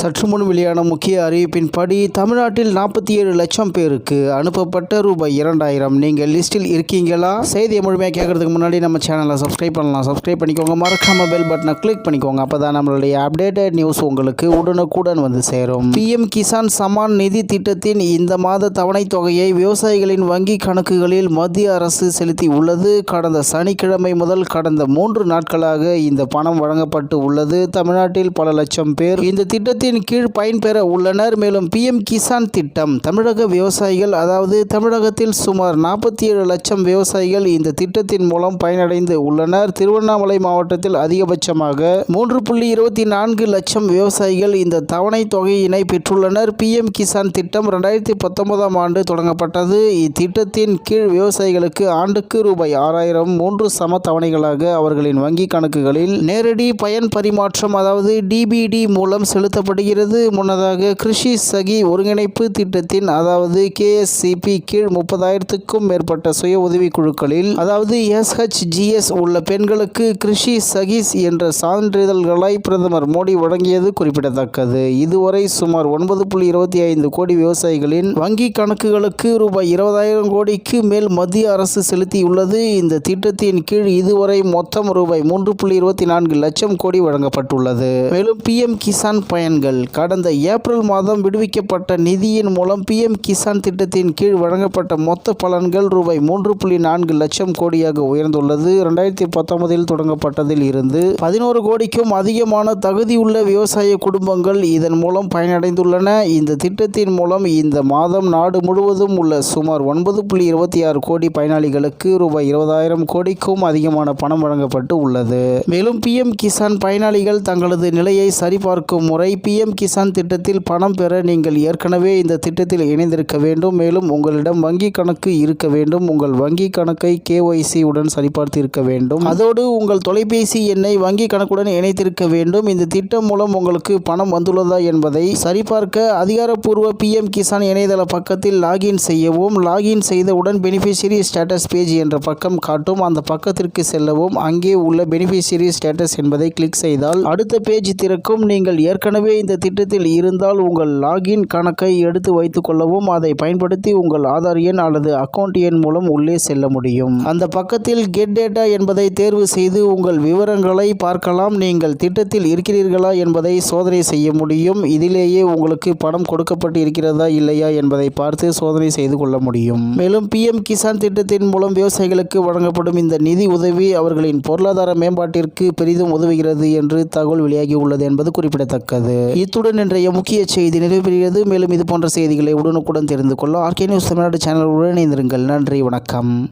சற்று முன் வெளியான முக்கிய அறிவிப்பின்படி தமிழ்நாட்டில் நாற்பத்தி ஏழு லட்சம் பேருக்கு அனுப்பப்பட்ட ரூபாய் இரண்டாயிரம். நீங்கள் லிஸ்டில் இருக்கீங்களா? செய்தியை முழுமையாக கேட்கறதுக்கு முன்னாடி நம்ம சேனலை சப்ஸ்கிரைப் பண்ணலாம். சப்ஸ்கிரைப் பண்ணிக்கோங்க. மறக்காம பெல் பட்டனை கிளிக் பண்ணிக்கோங்க. அப்போ தான் நம்மளுடைய அப்டேட்டட் நியூஸ் உங்களுக்கு உடனுக்குடன் வந்து சேரும். பிஎம் கிசான் சமான் நிதி திட்டத்தின் இந்த மாத தவணைத் தொகையை விவசாயிகளின் வங்கி கணக்குகளில் மத்திய அரசு செலுத்தி உள்ளது. கடந்த சனிக்கிழமை முதல் கடந்த மூன்று நாட்களாக இந்த பணம் வழங்கப்பட்டு உள்ளது. தமிழ்நாட்டில் பல லட்சம் பேர் இந்த திட்டத்தின் கீழ் பயன்பெற உள்ளனர். மேலும் பிஎம் கிசான் திட்டம். தமிழக விவசாயிகள் அதாவது தமிழகத்தில் சுமார் நாற்பத்தி ஏழு லட்சம் விவசாயிகள் இந்த திட்டத்தின் மூலம் பயனடைந்து உள்ளனர். திருவண்ணாமலை மாவட்டத்தில் அதிகபட்சமாக மூன்று புள்ளி இருபத்தி நான்கு லட்சம் விவசாயிகள் இந்த தவணை தொகையினை பெற்றுள்ளனர். பிஎம் கிசான் திட்டம் ரெண்டாயிரத்தி பத்தொன்பதாம் ஆண்டு தொடங்கப்பட்டது. இத்திட்டத்தின் கீழ் விவசாயிகளுக்கு ஆண்டுக்கு ரூபாய் ஆறாயிரம் மூன்று சம தவணைகளாக அவர்களின் வங்கி கணக்குகளில் நேரடி பயன் பரிமாற்றம் அதாவது டிபிடி மூலம் செலுத்தப்படுகிறது முன்னதாக கிருஷி சகி ஒருங்கிணைப்பு திட்டத்தின் அதாவது கேஎஸ்சிபி கீழ் முப்பதாயிரத்துக்கும் மேற்பட்ட சுய உதவிக் குழுக்களில் அதாவது எஸ்ஹெச்ஜிஎஸ் உள்ள பெண்களுக்கு கிருஷி சகிஸ் என்ற சான்றிதழ்களை பிரதமர் மோடி வழங்கியது குறிப்பிடத்தக்கது. இதுவரை சுமார் ஒன்பது புள்ளி இருபத்தி ஐந்து கோடி விவசாயிகளின் வங்கி கணக்குகளுக்கு ரூபாய் இருபதாயிரம் கோடிக்கு மேல் மத்திய அரசு செலுத்தியுள்ளது. இந்த திட்டத்தின் கீழ் இதுவரை மொத்தம் ரூபாய் மூன்று புள்ளி இருபத்தி நான்கு லட்சம் கோடி வழங்கப்பட்டுள்ளது. மேலும் பிஎம் கிசான் பயன்கள். கடந்த ஏப்ரல் மாதம் விடுவிக்கப்பட்ட நிதியின் மூலம் பிஎம் கிசான் திட்டத்தின் கீழ் வழங்கப்பட்ட மொத்த பலன்கள் ரூபாய் மூன்று புள்ளி நான்கு லட்சம் கோடியாக உயர்ந்துள்ளது. ரெண்டாயிரத்தி பத்தொன்பதில் தொடங்கப்பட்டதில் இருந்து பதினோரு கோடிக்கும் அதிகமான தகுதியுள்ள விவசாய குடும்பங்கள் இதன் மூலம் பயனடைந்துள்ளன. இந்த திட்டத்தின் மூலம் இந்த மாதம் நாடு முழுவதும் உள்ள சுமார் ஒன்பது புள்ளி இருபத்தி ஆறு கோடி பயனாளிகளுக்கு ரூபாய் இருபதாயிரம் கோடிக்கும் அதிகமான பணம் வழங்கப்பட்டு உள்ளது. மேலும் பிஎம் கிசான் பயனாளிகள் தங்களது நிலையை சரிபார்க்கும் முறை பி பிஎம் கிசான் திட்டத்தில் பணம் பெற நீங்கள் ஏற்கனவே இந்த திட்டத்தில் இணைந்திருக்க வேண்டும். மேலும் உங்களிடம் வங்கி கணக்கு இருக்க வேண்டும். உங்கள் வங்கி கணக்கை கேஒய்சி உடன் சரிபார்த்து இருக்க வேண்டும். அதோடு உங்கள் தொலைபேசி எண்ணை வங்கி கணக்குடன் இணைத்திருக்க வேண்டும். இந்த திட்டம் மூலம் உங்களுக்கு பணம் வந்துள்ளதா என்பதை சரிபார்க்க அதிகாரப்பூர்வ பிஎம் கிசான் இணையதள பக்கத்தில் லாகின் செய்யவும் லாகின் செய்தவுடன் பெனிஃபிஷியரி ஸ்டேட்டஸ் பேஜ் என்ற பக்கம் காட்டும். அந்த பக்கத்திற்கு செல்லவும். அங்கே உள்ள பெனிஃபிஷியரி ஸ்டேட்டஸ் என்பதை கிளிக் செய்தால் அடுத்த பேஜ் திறக்கும். நீங்கள் ஏற்கனவே இந்த இந்த திட்டத்தில் இருந்தால் உங்கள் லாகின் கணக்கை எடுத்து வைத்துக் கொள்ளவும் அதை பயன்படுத்தி உங்கள் ஆதார் எண் அல்லது அக்கவுண்ட் எண் மூலம் உள்ளே செல்ல முடியும். அந்த பக்கத்தில் கெட் டேட்டா என்பதை தேர்வு செய்து உங்கள் விவரங்களை பார்க்கலாம். நீங்கள் திட்டத்தில் இருக்கிறீர்களா என்பதை சோதனை செய்ய முடியும். இதிலேயே உங்களுக்கு பணம் கொடுக்கப்பட்டு இருக்கிறதா இல்லையா என்பதை பார்த்து சோதனை செய்து கொள்ள முடியும். மேலும் பிஎம் கிசான் திட்டத்தின் மூலம் விவசாயிகளுக்கு வழங்கப்படும் இந்த நிதி உதவி அவர்களின் பொருளாதார மேம்பாட்டிற்கு பெரிதும் உதவுகிறது என்று தகவல் வெளியாகி உள்ளது என்பது குறிப்பிடத்தக்கது. இத்துடன் இன்றைய முக்கிய செய்தி நிறைவேறுகிறது மேலும் இது போன்ற செய்திகளை உடனுக்குடன் தெரிந்து கொள்ள ஆர்கே நியூஸ் தமிழ்நாடு சேனலுடன் இணைந்திருங்கள். நன்றி வணக்கம்.